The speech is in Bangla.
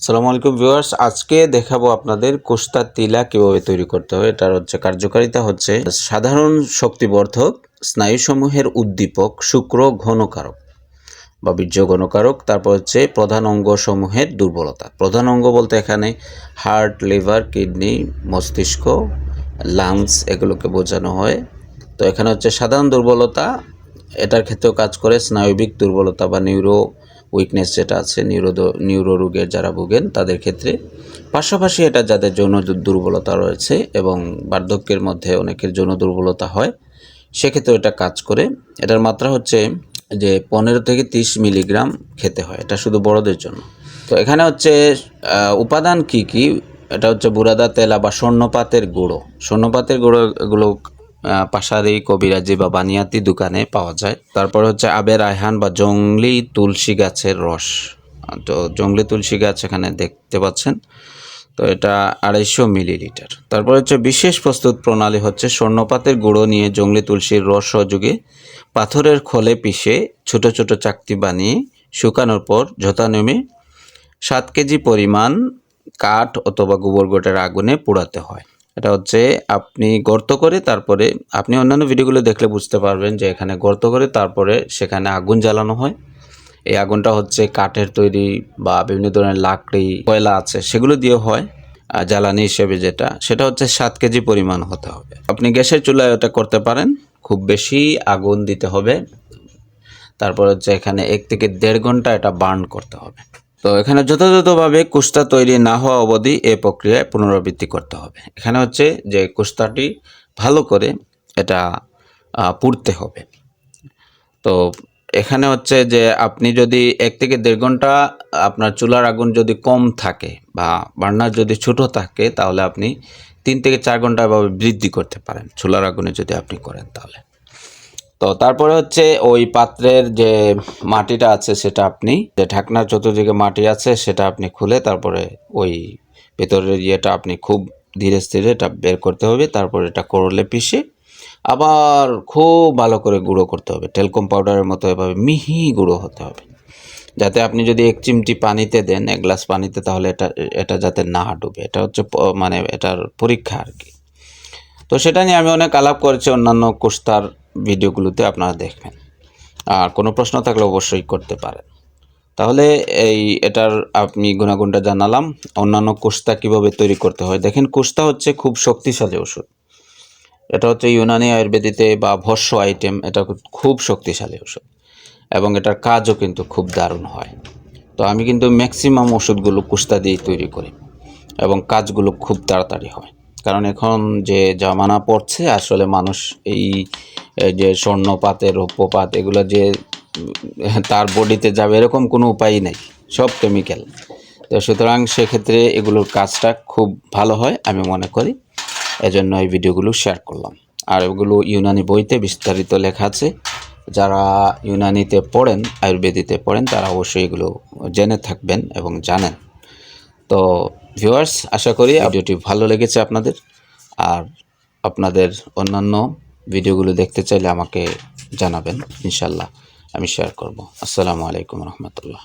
সালামু আলাইকুম ভিউয়ার্স, আজকে দেখাবো আপনাদের কোস্তা তিলা কীভাবে তৈরি করতে হবে। এটার হচ্ছে কার্যকারিতা হচ্ছে সাধারণ শক্তিবর্ধক স্নায়ুসমূহের উদ্দীপক, শুক্র ঘনকারক বা বীর্য ঘনকারক, তারপর হচ্ছে প্রধান অঙ্গসমূহের দুর্বলতা। প্রধান অঙ্গ বলতে এখানে হার্ট, লিভার, কিডনি, মস্তিষ্ক, লাংস, এগুলোকে বোঝানো হয়। তো এখানে হচ্ছে সাধারণ দুর্বলতা, এটার ক্ষেত্রেও কাজ করে স্নায়বিক দুর্বলতা বা নিউরো উইকনেস যেটা আছে নিউরো নিউরো রোগের যারা ভোগেন, তাদের ক্ষেত্রে পাশাপাশি এটা যাদের যৌন দুর্বলতা রয়েছে এবং বার্ধক্যের মধ্যে অনেকের যৌন দুর্বলতা হয় সেক্ষেত্রে এটা কাজ করে। এটার মাত্রা হচ্ছে যে পনেরো থেকে তিরিশ মিলিগ্রাম খেতে হয়, এটা শুধু বড়দের জন্য। তো এখানে হচ্ছে উপাদান কি কি? এটা হচ্ছে বুরাদা তেলা বা স্বর্ণপাতের গুঁড়ো। স্বর্ণপাতের গুঁড়ো এগুলো পাশারি, কবিরাজি বা বানিয়াতি দোকানে পাওয়া যায়। তারপর হচ্ছে আবের আয়হান বা জংলি তুলসী গাছের রস। তো জংলি তুলসী গাছ এখানে দেখতে পাচ্ছেন। তো এটা আড়াইশো মিলিলিটার। তারপর হচ্ছে বিশেষ প্রস্তুত প্রণালী হচ্ছে স্বর্ণপাতের গুঁড়ো নিয়ে জংলি তুলসীর রস সহযোগে পাথরের খোলে পিষে ছোট ছোট চাকতি বানিয়ে শুকানোর পর নেমে সাত কেজি পরিমাণ কাঠ অথবা গোবর গোটের আগুনে পোড়াতে হয়। এটা হচ্ছে আপনি গর্ত করে তারপরে আপনি অন্যান্য ভিডিওগুলো দেখলে বুঝতে পারবেন যে এখানে গর্ত করে তারপরে সেখানে আগুন জ্বালানো হয়। এই আগুনটা হচ্ছে কাঠের তৈরি বা বিভিন্ন ধরনের লাকড়ি, কয়লা আছে, সেগুলো দিয়ে হয়। জ্বালানি হিসেবে যেটা, সেটা হচ্ছে সাত কেজি পরিমাণ হতে হবে। আপনি গ্যাসের চুলায় ওটা করতে পারেন, খুব বেশি আগুন দিতে হবে। তারপর হচ্ছে এখানে এক থেকে দেড় ঘণ্টা এটা বার্ন করতে হবে। তো এখানে যথাযথভাবে কুস্তা তৈরি না হওয়া অবধি এ প্রক্রিয়ায় পুনরাবৃত্তি করতে হবে। এখানে হচ্ছে যে কুস্তাটি ভালো করে এটা পুড়তে হবে। তো এখানে হচ্ছে যে আপনি যদি এক থেকে দেড় ঘণ্টা আপনার চুলার আগুন যদি কম থাকে বা বার্নার যদি ছোট থাকে, তাহলে আপনি তিন থেকে চার ঘণ্টা এভাবে বৃদ্ধি করতে পারেন। চুলার আগুনে যদি আপনি করেন তাহলে। তো তারপরে হচ্ছে ওই পাত্রের যে মাটিটা আছে সেটা আপনি, যে ঢাকনার চতুর্দিকে মাটি আছে সেটা আপনি খুলে তারপরে ওই ভেতরের ইয়েটা আপনি খুব ধীরে স্থিরে এটা বের করতে হবে, তারপরে এটা করলে পিষে আবার খুব ভালো করে গুঁড়ো করতে হবে। টেলকম পাউডারের মতো এভাবে মিহি গুঁড়ো হতে হবে। যাতে আপনি যদি এক চিমটি পানিতে দেন, এক গ্লাস পানিতে, তাহলে এটা এটা যাতে না ডুবে। এটা হচ্ছে মানে এটার পরীক্ষা আর কি। তো সেটা নিয়ে আমি অনেক আলাপ করেছি অন্যান্য কোস্তার ভিডিওগুলোতে আপনারা দেখবেন। আর কোনো প্রশ্ন থাকলে অবশ্যই করতে পারেন। তাহলে এই এটার আপনি গুণাগুণটা জানালাম। অন্যান্য কোস্তা কীভাবে তৈরি করতে হয়? দেখেন কোস্তা হচ্ছে খুব শক্তিশালী ওষুধ। এটা হচ্ছে ইউনানি আয়ুর্বেদিতে বা ভস্য আইটেম, এটা খুব শক্তিশালী ওষুধ। এবং এটার কাজও কিন্তু খুব দারুণ হয়। তো আমি কিন্তু ম্যাক্সিমাম ওষুধগুলো কুস্তা দিয়ে তৈরি করি। এবং কাজগুলো খুব তাড়াতাড়ি হয়। কারণ এখন যে জামানা পড়ছে, আসলে মানুষ এই যে স্বর্ণপাতের রৌপ্যপাত, এগুলো যে, তার বডিতে যাবে এরকম কোনো উপায়ই নেই, সব কেমিক্যাল তো সুতরাং সেক্ষেত্রে এগুলোর কাজটা খুব ভালো হয়, আমি মনে করি। এজন্য এই ভিডিওগুলো শেয়ার করলাম। আর এগুলো ইউনানি বইতে বিস্তারিত লেখা আছে। যারা ইউনানিতে পড়েন, আয়ুর্বেদিতে পড়েন, তারা অবশ্যই এগুলো জেনে থাকবেন এবং জানেন। তো ভিউয়ার্স, আশা করি ভিডিওটি ভালো লেগেছে আপনাদের। আর আপনাদের অন্যান্য ভিডিওগুলো দেখতে চাইলে আমাকে জানাবেন ইনশাল্লাহ আমি শেয়ার করব। আসসালামু আলাইকুম রহমতুল্লাহ।